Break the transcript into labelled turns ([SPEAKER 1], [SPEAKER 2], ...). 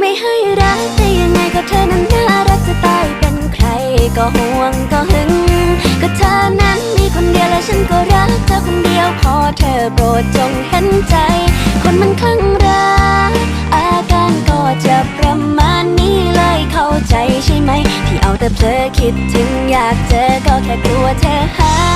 [SPEAKER 1] ไม่ให้รักแต่ยังไงก็เธอนั้นน่ารักจะตายเป็นใครก็ห่วงก็หึง ก็เธอนั้นมีคนเดียวและฉันก็รักเธอคนเดียวขอเธอโปรดจงเห็นใจ คนมันคลั่งรักอาการก็จะประมาณนี้เลยเข้าใจใช่ไหมที่เอาแต่เพลอคิดถึงอยากเจอก็แค่กลัวเธอหาย